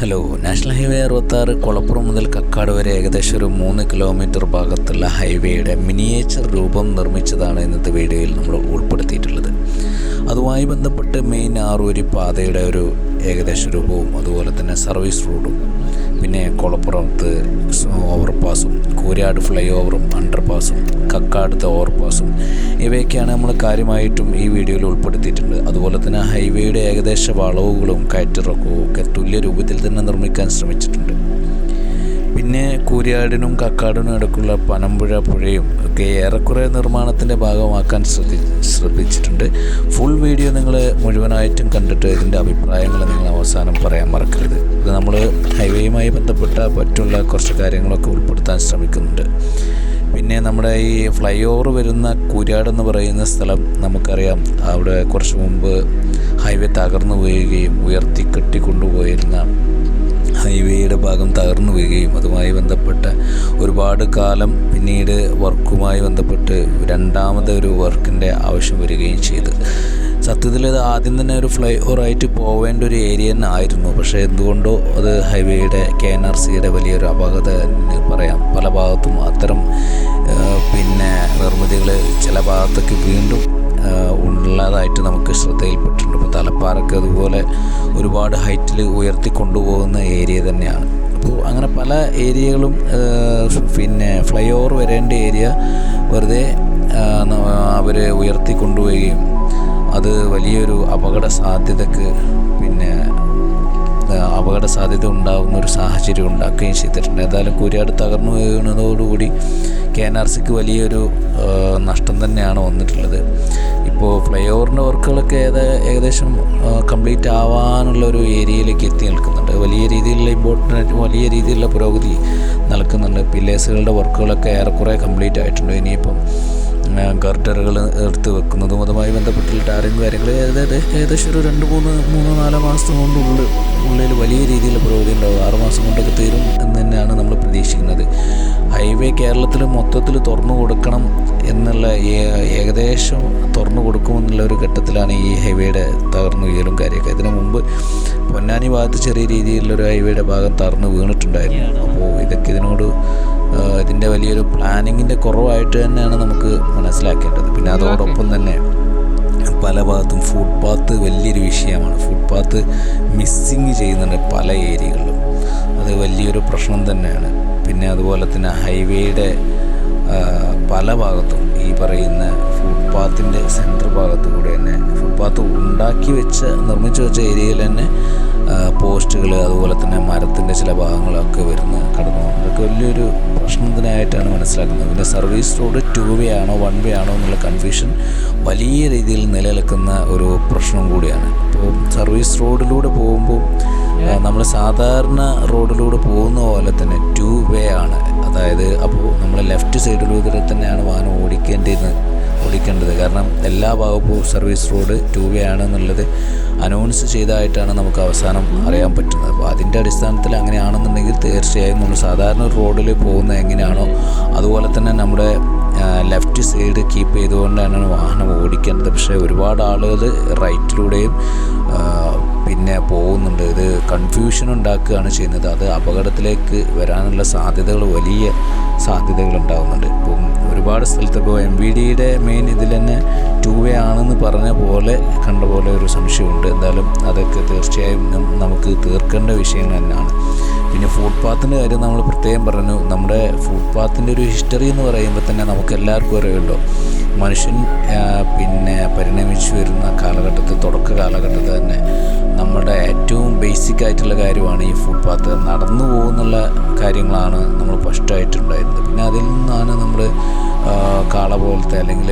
Hello national highway അറുപത്താറ് കൊളപ്പുറം മുതൽ കക്കാട് വരെ ഏകദേശം ഒരു മൂന്ന് കിലോമീറ്റർ ഭാഗത്തുള്ള ഹൈവേയുടെ മിനിയേച്ചർ രൂപം നിർമ്മിച്ചതാണ് ഇന്നത്തെ വീഡിയോയിൽ നമ്മൾ ഉൾപ്പെടുത്തിയിട്ടുള്ളത്. അതുമായി ബന്ധപ്പെട്ട് മെയിൻ ആറൂരി പാതയുടെ ഒരു ഏകദേശ രൂപവും അതുപോലെ തന്നെ സർവീസ് റോഡും പിന്നെ കൊളപ്പുറത്ത് ഓവർപാസും കൂരാട് ഫ്ലൈ ഓവറും അണ്ടർപാസും കക്കാടത്തെ ഓവർപാസും ഇവയൊക്കെയാണ് നമ്മൾ കാര്യമായിട്ടും ഈ വീഡിയോയിൽ ഉൾപ്പെടുത്തിയിട്ടുണ്ട്. അതുപോലെ തന്നെ ഹൈവേയുടെ ഏകദേശ വളവുകളും കയറ്റിറക്കവും ഒക്കെ തുല്യ രൂപത്തിൽ തന്നെ നിർമ്മിക്കാൻ ശ്രമിച്ചിട്ടുണ്ട്. പിന്നെ കൂരിയാടിനും കക്കാടിനും ഇടയ്ക്കുള്ള പനമ്പുഴ പുഴയും ഒക്കെ ഏറെക്കുറെ നിർമ്മാണത്തിന്റെ ഭാഗമാക്കാൻ ശ്രദ്ധി ശ്രദ്ധിച്ചിട്ടുണ്ട്. ഫുൾ വീഡിയോ നിങ്ങൾ മുഴുവനായിട്ടും കണ്ടിട്ട് ഇതിന്റെ അഭിപ്രായങ്ങൾ നിങ്ങൾ അവസാനം പറയാൻ മറക്കരുത്. ഇത് നമ്മൾ ഹൈവേയുമായി ബന്ധപ്പെട്ട മറ്റുള്ള കുറച്ച് കാര്യങ്ങളൊക്കെ ഉൾപ്പെടുത്താൻ ശ്രമിക്കുന്നുണ്ട്. പിന്നെ നമ്മുടെ ഈ ഫ്ലൈ ഓവർ വരുന്ന കൂരാട് എന്ന് പറയുന്ന സ്ഥലം നമുക്കറിയാം. അവിടെ കുറച്ച് മുമ്പ് ഹൈവേ തകർന്നു പോവുകയും ഉയർത്തി കെട്ടിക്കൊണ്ടുപോയിരുന്ന ഹൈവേയുടെ ഭാഗം തകർന്നു വീഴുകയും അതുമായി ബന്ധപ്പെട്ട് ഒരുപാട് കാലം പിന്നീട് വർക്കുമായി ബന്ധപ്പെട്ട് രണ്ടാമത്തെ ഒരു വർക്കിന്റെ ആവശ്യം വരികയും ചെയ്തു. സത്യത്തിൽ ഇത് ആദ്യം തന്നെ ഒരു ഫ്ലൈ ഓവറായിട്ട് പോവേണ്ട ഒരു ഏരിയ തന്നെ ആയിരുന്നു. പക്ഷേ എന്തുകൊണ്ടോ അത് ഹൈവേയുടെ കെ എൻ ആർ സിയുടെ വലിയൊരു അപകട പറയാം. പല ഭാഗത്തും അത്തരം പിന്നെ നിർമ്മിതികൾ ചില ഭാഗത്തേക്ക് വീണ്ടും ഉള്ളതായിട്ട് നമുക്ക് ശ്രദ്ധയിൽപ്പെട്ടിട്ടുണ്ട്. ഇപ്പോൾ തലപ്പാറക്ക് അതുപോലെ ഒരുപാട് ഹൈറ്റിൽ ഉയർത്തി കൊണ്ടുപോകുന്ന ഏരിയ തന്നെയാണ്. അപ്പോൾ അങ്ങനെ പല ഏരിയകളും പിന്നെ ഫ്ലൈ ഓവർ വരേണ്ട ഏരിയ വെറുതെ അവർ ഉയർത്തി കൊണ്ടുപോവുകയും അത് വലിയൊരു അപകട സാധ്യതക്ക് പിന്നെ അപകട സാധ്യത ഉണ്ടാകുന്ന ഒരു സാഹചര്യം ഉണ്ടാക്കുകയും ചെയ്തിട്ടുണ്ട്. ഏതായാലും കുര്യാട് തകർന്നു വീണതോടുകൂടി കെ എൻ ആർ സിക്ക് വലിയൊരു നഷ്ടം തന്നെയാണ് വന്നിട്ടുള്ളത്. ഇപ്പോൾ ഫ്ലൈ ഓവറിന്റെ വർക്കുകളൊക്കെ ഏത് ഏകദേശം കംപ്ലീറ്റ് ആവാനുള്ള ഒരു ഏരിയയിലേക്ക് എത്തി നിൽക്കുന്നുണ്ട്. വലിയ രീതിയിലുള്ള ഇമ്പോർട്ടന്റ് വലിയ രീതിയിലുള്ള പുരോഗതി നൽകുന്നുണ്ട്. പില്ലേഴ്സുകളുടെ വർക്കുകളൊക്കെ ഏറെക്കുറെ കംപ്ലീറ്റ് ആയിട്ടുണ്ട്. ഇനിയിപ്പം ഗർഡറുകൾ എടുത്ത് വെക്കുന്നതും അതുമായി ബന്ധപ്പെട്ടുള്ള ടാറിങ് കാര്യങ്ങൾ ഏതായത് ഏകദേശം ഒരു രണ്ട് മൂന്ന് മൂന്ന് നാല് മാസം കൊണ്ടുള്ളിൽ ഉള്ളിൽ വലിയ രീതിയിൽ പുരോഗതി ഉണ്ടാവും. ആറ് മാസം കൊണ്ടൊക്കെ തീരും എന്ന് തന്നെയാണ് നമ്മൾ പ്രതീക്ഷിക്കുന്നത്. ഹൈവേ കേരളത്തിൽ മൊത്തത്തിൽ തുറന്നു കൊടുക്കണം എന്നുള്ള ഏകദേശം തുറന്നു കൊടുക്കുമെന്നുള്ള ഒരു ഘട്ടത്തിലാണ് ഈ ഹൈവേയുടെ തകർന്നു വീഴലും കാര്യമൊക്കെ. ഇതിനു മുമ്പ് പൊന്നാനി ഭാഗത്ത് ചെറിയ രീതിയിലുള്ളൊരു ഹൈവേയുടെ ഭാഗം തകർന്നു വീണിട്ടുണ്ടായിരുന്നു. അപ്പോൾ ഇതൊക്കെ ഇതിനോട് ഇതിന്റെ വലിയൊരു പ്ലാനിങ്ങിന്റെ കുറവായിട്ട് തന്നെയാണ് നമുക്ക് മനസ്സിലാക്കേണ്ടത്. പിന്നെ അതോടൊപ്പം തന്നെ പല ഭാഗത്തും ഫുട്പാത്ത് വലിയൊരു വിഷയമാണ്. ഫുട്പാത്ത് മിസ്സിങ് ചെയ്യുന്നുണ്ട് പല ഏരിയകളിലും അത് വലിയൊരു പ്രശ്നം തന്നെയാണ്. പിന്നെ അതുപോലെ തന്നെ ഹൈവേയുടെ പല ഭാഗത്തും ഈ പറയുന്ന ഫുട്പാത്തിന്റെ സെന്റർ ഭാഗത്ത് കൂടെ തന്നെ ഫുട്പാത്ത് ഉണ്ടാക്കി വെച്ച നിർമ്മിച്ചു വെച്ച ഏരിയയിൽ തന്നെ പോസ്റ്റുകൾ അതുപോലെ തന്നെ മരത്തിന്റെ ചില ഭാഗങ്ങളൊക്കെ വരുന്ന കടന്നു. അതൊക്കെ വലിയൊരു പ്രശ്നത്തിനായിട്ടാണ് മനസ്സിലാക്കുന്നത്. പിന്നെ സർവീസ് റോഡ് ടു വേ ആണോ വൺ വേ ആണോ എന്നുള്ള കൺഫ്യൂഷൻ വലിയ രീതിയിൽ നിലനിൽക്കുന്ന ഒരു പ്രശ്നം കൂടിയാണ്. അപ്പോൾ സർവീസ് റോഡിലൂടെ പോകുമ്പോൾ നമ്മൾ സാധാരണ റോഡിലൂടെ പോകുന്ന പോലെ തന്നെ ടു വേ ആണ്. അതായത് അപ്പോൾ നമ്മൾ ലെഫ്റ്റ് സൈഡിലൂടെ തന്നെയാണ് വാഹനം ഓടിക്കേണ്ടത് ഓടിക്കേണ്ടത് കാരണം എല്ലാ ഭാഗവും സർവീസ് റോഡ് ടു വേ ആണെന്നുള്ളത് അനൗൺസ് ചെയ്തതായിട്ടാണ് നമുക്ക് അവസാനം അറിയാൻ പറ്റുന്നത്. അപ്പോൾ അതിന്റെ അടിസ്ഥാനത്തിൽ അങ്ങനെയാണെന്നുണ്ടെങ്കിൽ തീർച്ചയായും നമ്മൾ സാധാരണ റോഡിൽ പോകുന്നത് എങ്ങനെയാണോ അതുപോലെ തന്നെ നമ്മുടെ ലെഫ്റ്റ് സൈഡ് കീപ്പ് ചെയ്തുകൊണ്ടാണ് വാഹനം ഓടിക്കേണ്ടത്. പക്ഷേ ഒരുപാട് ആളുകൾ റൈറ്റിലൂടെയും കൺഫ്യൂഷൻ ഉണ്ടാക്കുകയാണ് ചെയ്യുന്നത്. അത് അപകടത്തിലേക്ക് വരാനുള്ള സാധ്യതകൾ വലിയ സാധ്യതകൾ ഉണ്ടാകുന്നുണ്ട് ഇപ്പം ഒരുപാട് സ്ഥലത്ത് ഇപ്പോൾ എം വി ഡിയുടെ മെയിൻ ഇതിൽ തന്നെ ടു വേ ആണെന്ന് പറഞ്ഞ പോലെ കണ്ട പോലെ ഒരു സംശയമുണ്ട്. എന്തായാലും അതൊക്കെ തീർച്ചയായും നമുക്ക് തീർക്കേണ്ട വിഷയങ്ങൾ തന്നെയാണ്. പിന്നെ ഫുട്പാത്തിന്റെ കാര്യം നമ്മൾ പ്രത്യേകം പറഞ്ഞു. നമ്മുടെ ഫുഡ് ഫുട്പാത്തിന്റെ ഒരു ഹിസ്റ്ററി എന്ന് പറയുമ്പോൾ തന്നെ നമുക്ക് എല്ലാവർക്കും അറിയുമല്ലോ. മനുഷ്യൻ പിന്നെ പരിണമിച്ചു വരുന്ന കാലഘട്ടത്തിൽ തുടക്ക കാലഘട്ടത്തിൽ തന്നെ നമ്മുടെ ഏറ്റവും ബേസിക് ആയിട്ടുള്ള കാര്യമാണ് ഈ ഫുട്പാത്ത് നടന്നു പോകുന്നുള്ള കാര്യങ്ങളാണ് നമ്മൾ ഫസ്റ്റായിട്ടുണ്ടായിരുന്നത് പിന്നെ അതിൽ നിന്നാണ് നമ്മൾ കാള പോലത്തെ അല്ലെങ്കിൽ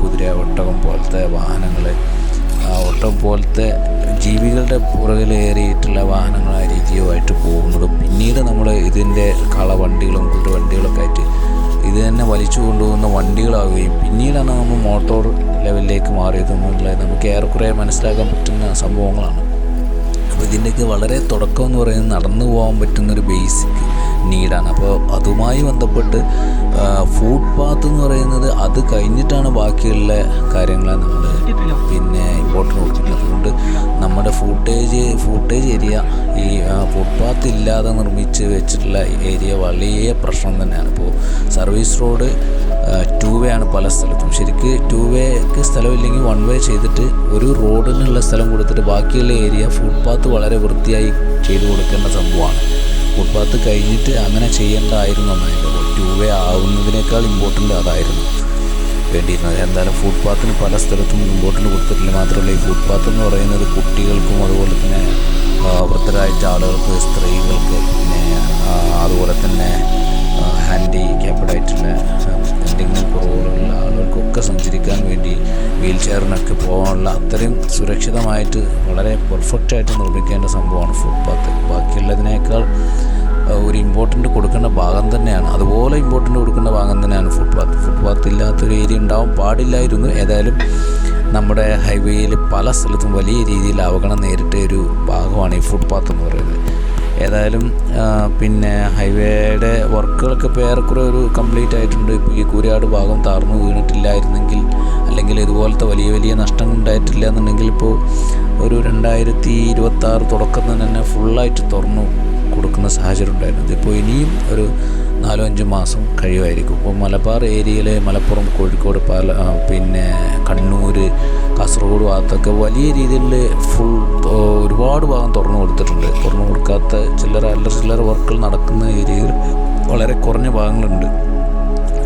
കുതിര ഒട്ടകം പോലത്തെ വാഹനങ്ങൾ ഒട്ടകം പോലത്തെ ജീവികളുടെ പുറകിലേറിയിട്ടുള്ള വാഹനങ്ങൾ ആ രീതിയുമായിട്ട് പോകുന്നതും പിന്നീട് നമ്മൾ ഇതിന്റെ കളവണ്ടികളും കുതിരവണ്ടികളൊക്കെ ആയിട്ട് ഇത് തന്നെ വലിച്ചു കൊണ്ടുപോകുന്ന വണ്ടികളാവുകയും പിന്നീടാണ് നമ്മൾ മോട്ടോർ ലെവലിലേക്ക് മാറിയതെന്നുള്ളത് നമുക്ക് ഏറെക്കുറെ മനസ്സിലാക്കാൻ പറ്റുന്ന സംഭവങ്ങളാണ്. അപ്പോൾ ഇതിന്റെയൊക്കെ വളരെ തുടക്കം എന്ന് പറയുന്നത് നടന്നു പോകാൻ പറ്റുന്നൊരു ബേസിക് നീഡാണ് അപ്പോൾ അതുമായി ബന്ധപ്പെട്ട് ഫുഡ് പാത്ത് എന്ന് പറയുന്നത് അത് കഴിഞ്ഞിട്ടാണ് ബാക്കിയുള്ള കാര്യങ്ങളാണ് നമ്മൾ പിന്നെ ഇമ്പോർട്ടന്റ് കൊടുത്തിട്ടുണ്ട് അതുകൊണ്ട് നമ്മുടെ ഫുട്ടേജ് ഫുട്ടേജ് ഏരിയ ഈ ഫുട്പാത്ത് ഇല്ലാതെ നിർമ്മിച്ച് വെച്ചിട്ടുള്ള ഏരിയ വലിയ പ്രശ്നം തന്നെയാണ്. ഇപ്പോൾ സർവീസ് റോഡ് ടു വേ ആണ് പല സ്ഥലത്തും. ശരിക്ക് ടു വേക്ക് സ്ഥലമില്ലെങ്കിൽ വൺ വേ ചെയ്തിട്ട് ഒരു റോഡിനുള്ള സ്ഥലം കൊടുത്തിട്ട് ബാക്കിയുള്ള ഏരിയ ഫുട്പാത്ത് വളരെ വൃത്തിയായി ചെയ്തു കൊടുക്കേണ്ട സംഭവമാണ്. ഫുട്പാത്ത് കഴിഞ്ഞിട്ട് അങ്ങനെ ചെയ്യേണ്ടതായിരുന്നു എന്നായിരുന്നു ടു വേ ആവുന്നതിനേക്കാൾ ഇമ്പോർട്ടന്റ് അതായിരുന്നു. വേണ്ടിയിരുന്നത്. എന്തായാലും ഫുട്പാത്തിന് പല സ്ഥലത്തും മുമ്പോട്ടിന് കൊടുത്തിട്ടില്ല. മാത്രമല്ല ഈ ഫുട്പാത്ത് എന്ന് പറയുന്നത് കുട്ടികൾക്കും അതുപോലെ തന്നെ വൃദ്ധരായിട്ട് ആളുകൾക്ക് സ്ത്രീകൾക്ക് പിന്നെ അതുപോലെ തന്നെ ഹാൻഡിക്യാപ്ഡ് ആയിട്ടുള്ള എന്തെങ്കിലും കുറവുകളുള്ള ആളുകൾക്കൊക്കെ സഞ്ചരിക്കാൻ വേണ്ടി വീൽ ചെയറിനൊക്കെ പോകാനുള്ള അത്രയും സുരക്ഷിതമായിട്ട് വളരെ പെർഫെക്റ്റായിട്ട് നിർമ്മിക്കേണ്ട സംഭവമാണ് ഫുട്പാത്ത് ബാക്കിയുള്ളതിനേക്കാൾ ഒരു ഇമ്പോർട്ടന്റ് കൊടുക്കേണ്ട ഭാഗം തന്നെയാണ്. അതുപോലെ ഇമ്പോർട്ടന്റ് കൊടുക്കേണ്ട ഭാഗം തന്നെയാണ് ഫുട്പാത്ത് ഫുട്പാത്ത് ഇല്ലാത്തൊരു ഏരിയ ഉണ്ടാവാൻ പാടില്ലായിരുന്നു. ഏതായാലും നമ്മുടെ ഹൈവേയിൽ പല സ്ഥലത്തും വലിയ രീതിയിൽ അവഗണന നേരിട്ട ഒരു ഭാഗമാണ് ഈ ഫുട്പാത്ത് എന്ന് പറയുന്നത്. ഏതായാലും പിന്നെ ഹൈവേയുടെ വർക്കുകളൊക്കെ ഇപ്പോൾ ഏറെക്കുറെ ഒരു കംപ്ലീറ്റ് ആയിട്ടുണ്ട്. ഇപ്പോൾ ഈ കൂരാട് ഭാഗം താർന്നു വീണിട്ടില്ലായിരുന്നെങ്കിൽ അല്ലെങ്കിൽ ഇതുപോലത്തെ വലിയ വലിയ നഷ്ടങ്ങൾ ഉണ്ടായിട്ടില്ല എന്നുണ്ടെങ്കിൽ ഇപ്പോൾ ഒരു രണ്ടായിരത്തി ഇരുപത്തി തുടക്കം തന്നെ ഫുള്ളായിട്ട് തുറന്നു. കൊടുക്കുന്ന സാഹചര്യം ഉണ്ടായിരുന്നു. ഇതിപ്പോൾ ഇനിയും ഒരു നാലോ അഞ്ച് മാസം കഴിയുമായിരിക്കും. ഇപ്പോൾ മലബാർ ഏരിയയിലെ മലപ്പുറം കോഴിക്കോട് പാല പിന്നെ കണ്ണൂർ കാസർഗോഡ് ഭാഗത്തൊക്കെ വലിയ രീതിയിൽ ഫുൾ ഒരുപാട് ഭാഗം തുറന്നു കൊടുത്തിട്ടുണ്ട്. തുറന്നു കൊടുക്കാത്ത ചില്ലറ അല്ലറ ചില്ലറ വർക്കുകൾ നടക്കുന്ന ഏരിയയിൽ വളരെ കുറഞ്ഞ ഭാഗങ്ങളുണ്ട്.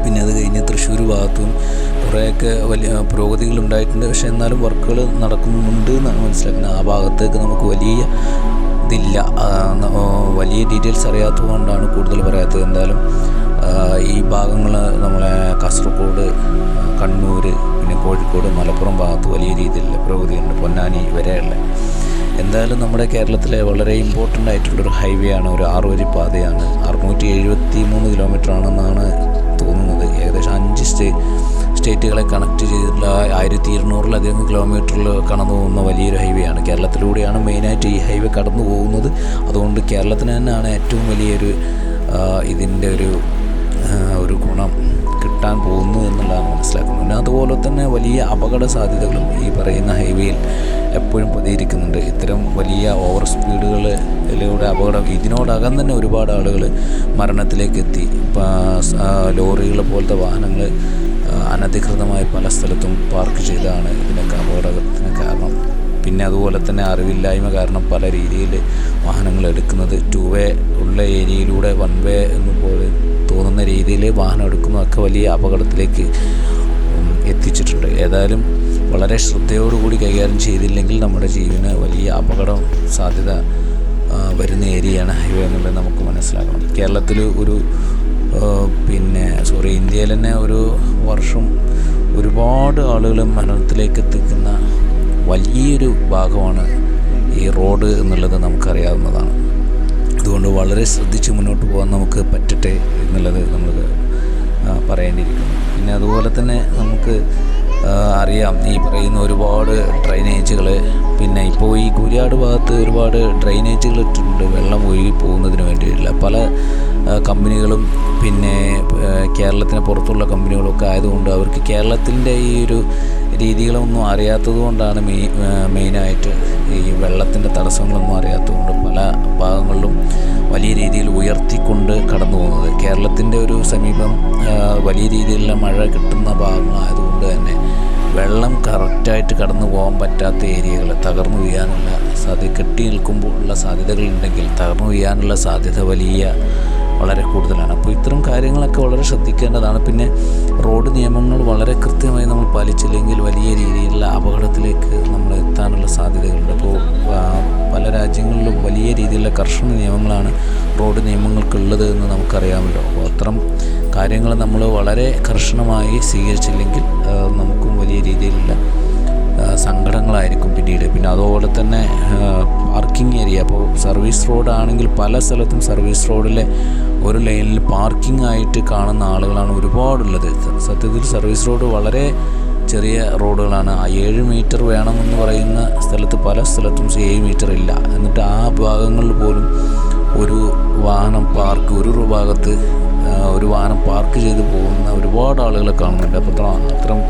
പിന്നെ അത് കഴിഞ്ഞ് തൃശ്ശൂർ ഭാഗത്തും കുറേയൊക്കെ വലിയ പുരോഗതികൾ ഉണ്ടായിട്ടുണ്ട് പക്ഷേ എന്നാലും വർക്കുകൾ നടക്കുന്നുണ്ട് എന്നാണ് മനസ്സിലാക്കുന്നത്. ആ ഭാഗത്തേക്ക് നമുക്ക് വലിയ ഓ, വലിയ ഡീറ്റെയിൽസ് അറിയാത്തതുകൊണ്ടാണ് കൂടുതൽ പറയാത്തത്. എന്തായാലും ഈ ഭാഗങ്ങൾ നമ്മളെ കാസർഗോഡ് കണ്ണൂർ പിന്നെ കോഴിക്കോട് മലപ്പുറം ഭാഗത്ത് വലിയ രീതിയിലുള്ള പ്രകൃതിയുണ്ട് പൊന്നാനി വരെയുള്ള. എന്തായാലും നമ്മുടെ കേരളത്തിലെ വളരെ ഇമ്പോർട്ടന്റ് ആയിട്ടുള്ളൊരു ഹൈവേ ആണ് ഒരു ആറുവരി പാതയാണ്. അറുന്നൂറ്റി എഴുപത്തി മൂന്ന് കിലോമീറ്റർ ആണെന്നാണ് തോന്നുന്നത്. ഏകദേശം അഞ്ച് സ്റ്റേ സ്റ്റേറ്റുകളെ കണക്ട് ചെയ്തിട്ടുള്ള ആയിരത്തി ഇരുന്നൂറിലധികം കിലോമീറ്ററിൽ കടന്നു പോകുന്ന വലിയൊരു ഹൈവേയാണ്. കേരളത്തിലൂടെയാണ് മെയിനായിട്ട് ഈ ഹൈവേ കടന്നു പോകുന്നത്. അതുകൊണ്ട് കേരളത്തിന് തന്നെയാണ് ഏറ്റവും വലിയൊരു ഇതിന്റെ ഒരു ഒരു ഗുണം കിട്ടാൻ പോകുന്നു എന്നുള്ളതാണ് മനസ്സിലാക്കുന്നത്. പിന്നെ അതുപോലെ തന്നെ വലിയ അപകട സാധ്യതകളും ഈ പറയുന്ന ഹൈവേയിൽ എപ്പോഴും പതിയിരിക്കുന്നുണ്ട്. ഇത്തരം വലിയ ഓവർ സ്പീഡുകളിലൂടെ അപകടം ഇതിനോടകം തന്നെ ഒരുപാട് ആളുകൾ മരണത്തിലേക്ക് എത്തി ലോറികൾ പോലത്തെ വാഹനങ്ങൾ അനധികൃതമായി പല സ്ഥലത്തും പാർക്ക് ചെയ്താണ് ഇതിനൊക്കെ അപകടത്തിന് കാരണം. പിന്നെ അതുപോലെ തന്നെ അറിവില്ലായ്മ കാരണം പല രീതിയിൽ വാഹനങ്ങൾ എടുക്കുന്നത്. ടു വേ ഉള്ള ഏരിയയിലൂടെ വൺ വേ എന്ന് പോലെ തോന്നുന്ന രീതിയിൽ വാഹനം എടുക്കുന്നതൊക്കെ വലിയ അപകടത്തിലേക്ക് എത്തിച്ചിട്ടുണ്ട്. ഏതായാലും വളരെ ശ്രദ്ധയോടുകൂടി കൈകാര്യം ചെയ്തില്ലെങ്കിൽ നമ്മുടെ ജീവന് വലിയ അപകടം സാധ്യത വരുന്ന ഏരിയയാണ് ഹൈവേ എന്നുള്ളത് നമുക്ക് മനസ്സിലാക്കണം. കേരളത്തിൽ ഒരു പിന്നെ സോറി ഇന്ത്യയിൽ തന്നെ ഒരു വർഷം ഒരുപാട് ആളുകൾ മരണത്തിലേക്ക് എത്തിക്കുന്ന വലിയൊരു ഭാഗമാണ് ഈ റോഡ് എന്നുള്ളത് നമുക്കറിയാവുന്നതാണ്. അതുകൊണ്ട് വളരെ ശ്രദ്ധിച്ച് മുന്നോട്ട് പോകാൻ നമുക്ക് പറ്റട്ടെ എന്നുള്ളത് നമ്മൾ പറയേണ്ടിയിരിക്കുന്നു. പിന്നെ അതുപോലെ തന്നെ നമുക്ക് അറിയാം ഈ പറയുന്ന ഒരുപാട് ഡ്രൈനേജുകൾ പിന്നെ ഇപ്പോൾ ഈ കുരിയാട് ഭാഗത്ത് ഒരുപാട് ഡ്രൈനേജുകൾ ഇട്ടിട്ടുണ്ട് വെള്ളം ഒഴുകി പോകുന്നതിന് വേണ്ടിയിട്ടില്ല പല കമ്പനികളും പിന്നെ കേരളത്തിന് പുറത്തുള്ള കമ്പനികളൊക്കെ ആയതുകൊണ്ട് അവർക്ക് കേരളത്തിന്റെ ഈ ഒരു രീതികളൊന്നും അറിയാത്തത് കൊണ്ടാണ് മെയിൻ മെയിനായിട്ട് ഈ വെള്ളത്തിന്റെ തടസ്സങ്ങളൊന്നും അറിയാത്തതുകൊണ്ട് പല ഭാഗങ്ങളിലും വലിയ രീതിയിൽ ഉയർത്തിക്കൊണ്ട് കടന്നു പോകുന്നത്. കേരളത്തിന്റെ ഒരു സമീപം വലിയ രീതിയിലുള്ള മഴ കിട്ടുന്ന ഭാഗങ്ങളായതുകൊണ്ട് തന്നെ വെള്ളം കറക്റ്റായിട്ട് കടന്നു പോകാൻ പറ്റാത്ത ഏരിയകൾ തകർന്നു വീഴാനുള്ള സാധ്യത കെട്ടി നിൽക്കുമ്പോൾ ഉള്ള സാധ്യതകളുണ്ടെങ്കിൽ തകർന്നു വീഴാനുള്ള സാധ്യത വലിയ വളരെ കൂടുതലാണ്. അപ്പോൾ ഇത്തരം കാര്യങ്ങളൊക്കെ വളരെ ശ്രദ്ധിക്കേണ്ടതാണ്. പിന്നെ റോഡ് നിയമങ്ങൾ വളരെ കൃത്യമായി നമ്മൾ പാലിച്ചില്ലെങ്കിൽ വലിയ രീതിയിലുള്ള അപകടത്തിലേക്ക് നമ്മൾ എത്താനുള്ള സാധ്യതകളുണ്ട്. അപ്പോൾ പല രാജ്യങ്ങളിലും വലിയ രീതിയിലുള്ള കർശന നിയമങ്ങളാണ് റോഡ് നിയമങ്ങൾക്കുള്ളത് എന്ന് നമുക്കറിയാമല്ലോ. അപ്പോൾ അത്തരം കാര്യങ്ങൾ നമ്മൾ വളരെ കർശനമായി സ്വീകരിച്ചില്ലെങ്കിൽ നമുക്കും വലിയ രീതിയിലുള്ള സങ്കടങ്ങളായിരിക്കും പിന്നീട്. പിന്നെ അതുപോലെ തന്നെ പാർക്കിംഗ് ഏരിയ അപ്പോൾ സർവീസ് റോഡ് ആണെങ്കിൽ പല സ്ഥലത്തും സർവീസ് റോഡിലെ ഒരു ലൈനിൽ പാർക്കിംഗ് ആയിട്ട് കാണുന്ന ആളുകളാണ് ഒരുപാടുള്ളത്. സത്യത്തിൽ സർവീസ് റോഡ് വളരെ ചെറിയ റോഡുകളാണ് ആ ഏഴ് മീറ്റർ വേണമെന്ന് പറയുന്ന സ്ഥലത്ത് പല സ്ഥലത്തും ഏഴ് മീറ്റർ ഇല്ല. എന്നിട്ട് ആ ഭാഗങ്ങളിൽ പോലും ഒരു വാഹനം പാർക്ക് ഒരു ഭാഗത്ത് ഒരു വാഹനം പാർക്ക് ചെയ്ത് പോകുന്ന ഒരുപാട് ആളുകളെ കാണുന്നുണ്ട്. അപ്പോൾ അത്തരം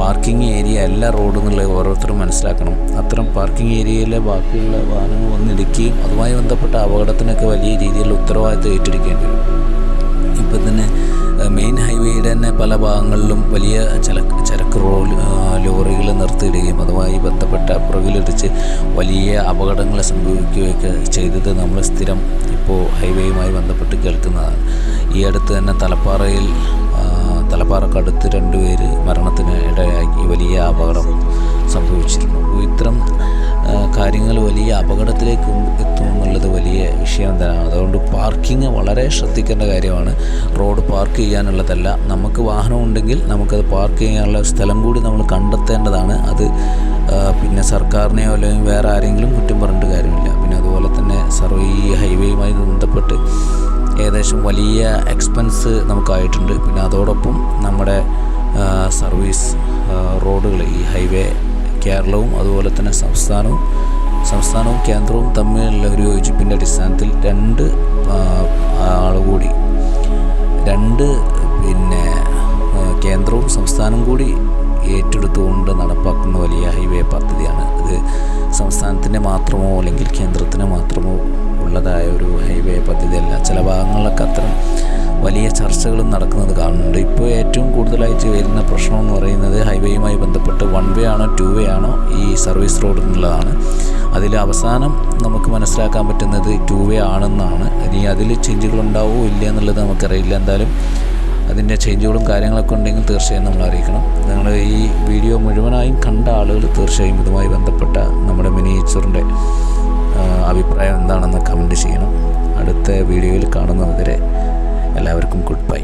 പാർക്കിംഗ് ഏരിയ എല്ലാ റോഡുകളിലും ഓരോരുത്തരും മനസ്സിലാക്കണം. അത്തരം പാർക്കിംഗ് ഏരിയയിലെ ബാക്കിയുള്ള വാഹനങ്ങൾ വന്നിടിക്കുകയും അതുമായി ബന്ധപ്പെട്ട അപകടത്തിനൊക്കെ വലിയ രീതിയിൽ ഉത്തരവാദിത്തം ഏറ്റെടുക്കേണ്ടി വരും. ഇപ്പം തന്നെ മെയിൻ ഹൈവേയുടെ തന്നെ പല ഭാഗങ്ങളിലും വലിയ ചരക്ക് റോ ലോറികൾ നിർത്തിയിടുകയും അതുമായി ബന്ധപ്പെട്ട പുറകിലിടിച്ച് വലിയ അപകടങ്ങൾ സംഭവിക്കുകയൊക്കെ ചെയ്തത് നമ്മൾ സ്ഥിരം ഇപ്പോൾ ഹൈവേയുമായി ബന്ധപ്പെട്ട് കേൾക്കുന്നതാണ്. ഈ അടുത്ത് തന്നെ തലപ്പാറയിൽ തലപ്പാറക്കടുത്ത് രണ്ടുപേര് മരണത്തിന് ഇടയാക്കി വലിയ അപകടം സംഭവിച്ചിരുന്നു. ഇത്തരം കാര്യങ്ങൾ വലിയ അപകടത്തിലേക്ക് എത്തും വിഷയം അതുകൊണ്ട് പാർക്കിംഗ് വളരെ ശ്രദ്ധിക്കേണ്ട കാര്യമാണ്. റോഡ് പാർക്ക് ചെയ്യാനുള്ളതല്ല. നമുക്ക് വാഹനം ഉണ്ടെങ്കിൽ നമുക്കത് പാർക്ക് ചെയ്യാനുള്ള സ്ഥലം കൂടി നമ്മൾ കണ്ടെത്തേണ്ടതാണ്. അത് പിന്നെ സർക്കാരിനെയോ അല്ലെങ്കിൽ വേറെ ആരെങ്കിലും കുറ്റം പറഞ്ഞിട്ട് കാര്യമില്ല. പിന്നെ അതുപോലെ തന്നെ സർവേ ഈ ഹൈവേയുമായി ബന്ധപ്പെട്ട് ഏകദേശം വലിയ എക്സ്പെൻസ് നമുക്കായിട്ടുണ്ട്. പിന്നെ അതോടൊപ്പം നമ്മുടെ സർവീസ് റോഡുകൾ ഈ ഹൈവേ കേരളവും അതുപോലെ തന്നെ സംസ്ഥാനവും സംസ്ഥാനവും കേന്ദ്രവും തമ്മിലുള്ള ഒരു യോജിപ്പിന്റെ അടിസ്ഥാനത്തിൽ രണ്ട് ആളുകൂടി. രണ്ട് പിന്നെ കേന്ദ്രവും സംസ്ഥാനവും കൂടി ഏറ്റെടുത്തുകൊണ്ട് നടപ്പാക്കുന്ന വലിയ ഹൈവേ പദ്ധതിയാണ്. അത് സംസ്ഥാനത്തിന്റെ മാത്രമോ അല്ലെങ്കിൽ കേന്ദ്രത്തിന് മാത്രമോ ഉള്ളതായ ഒരു ഹൈവേ പദ്ധതിയല്ല. ചില ഭാഗങ്ങളിലൊക്കെ അത്തരം വലിയ ചർച്ചകളും നടക്കുന്നത് കാണുന്നുണ്ട്. ഇപ്പോൾ ഏറ്റവും കൂടുതലായിട്ട് വരുന്ന പ്രശ്നം എന്ന് പറയുന്നത് ഹൈവേയുമായി ബന്ധപ്പെട്ട് വൺ വേ ആണോ ടു വേ ആണോ ഈ സർവീസ് റോഡ് എന്നുള്ളതാണ് അതിൽ അവസാനം നമുക്ക് മനസ്സിലാക്കാൻ പറ്റുന്നത് ടു വേ ആണെന്നാണ്. ഇനി അതിൽ ചേഞ്ചുകൾ ഉണ്ടാവുമോ ഇല്ല എന്നുള്ളത് നമുക്കറിയില്ല. എന്തായാലും അതിന്റെ ചേഞ്ചുകളും കാര്യങ്ങളൊക്കെ ഉണ്ടെങ്കിൽ തീർച്ചയായും നമ്മൾ അറിയിക്കണം. നിങ്ങൾ ഈ വീഡിയോ മുഴുവനായും കണ്ട ആളുകൾ തീർച്ചയായും ഇതുമായി ബന്ധപ്പെട്ട നമ്മുടെ മിനിയേച്ചറിന്റെ അഭിപ്രായം എന്താണെന്ന് കമന്റ് ചെയ്യണം. അടുത്ത വീഡിയോയിൽ കാണുന്നതുവരെ എല്ലാവർക്കും ഗുഡ് ബൈ